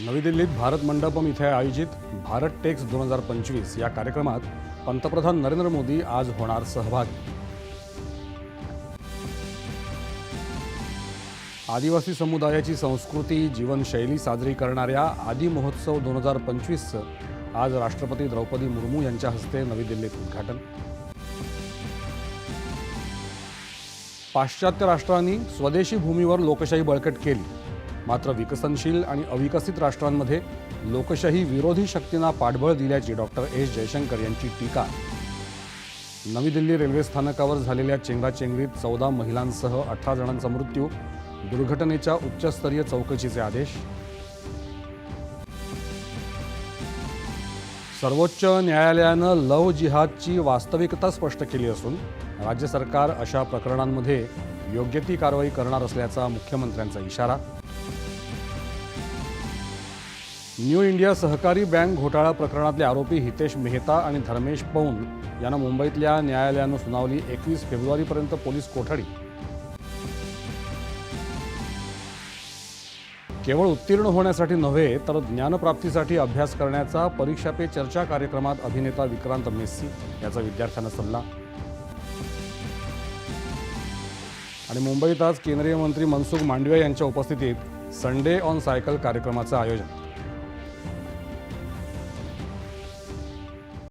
नवी दिल्लीत भारत मंडपम इथे आयोजित भारत टेक्स दोन हजार पंचवीस या कार्यक्रमात पंतप्रधान नरेंद्र मोदी आज होणार सहभागी. आदिवासी समुदायाची संस्कृती जीवनशैली साजरी करणाऱ्या आदी महोत्सव दोन हजार पंचवीसचं आज राष्ट्रपती द्रौपदी मुर्मू यांच्या हस्ते नवी दिल्लीत उद्घाटन. पाश्चात्य राष्ट्रांनी स्वदेशी भूमीवर लोकशाही बळकट केली. मात्र विकसनशील आणि अविकसित राष्ट्रांमध्ये लोकशाही विरोधी शक्तींना पाठबळ दिल्याची डॉक्टर एस. जयशंकर यांची टीका. नवी दिल्ली रेल्वे स्थानकावर झालेल्या चेंगराचेंगरीत चौदा महिलांसह अठरा जणांचा मृत्यू दुर्घटनेच्या उच्चस्तरीय चौकशीचे आदेश. सर्वोच्च न्यायालयानं लव जिहादची वास्तविकता स्पष्ट केली असून राज्य सरकार अशा प्रकरणांमध्ये योग्य ती कारवाई करणार असल्याचा मुख्यमंत्र्यांचा इशारा. न्यू इंडिया सहकारी बँक घोटाळा प्रकरणातले आरोपी हितेश मेहता आणि धर्मेश पौन यांना मुंबईतल्या न्यायालयानं सुनावली एकवीस फेब्रुवारीपर्यंत पोलीस कोठडी. केवळ उत्तीर्ण होण्यासाठी नव्हे तर ज्ञानप्राप्तीसाठी अभ्यास करण्याचा परीक्षा पे चर्चा कार्यक्रमात अभिनेता विक्रांत मेस्सी याचा विद्यार्थ्यांना सल्ला. आणि मुंबईत आज केंद्रीय मंत्री मनसुख मांडविया यांच्या उपस्थितीत संडे ऑन सायकल कार्यक्रमाचं आयोजन.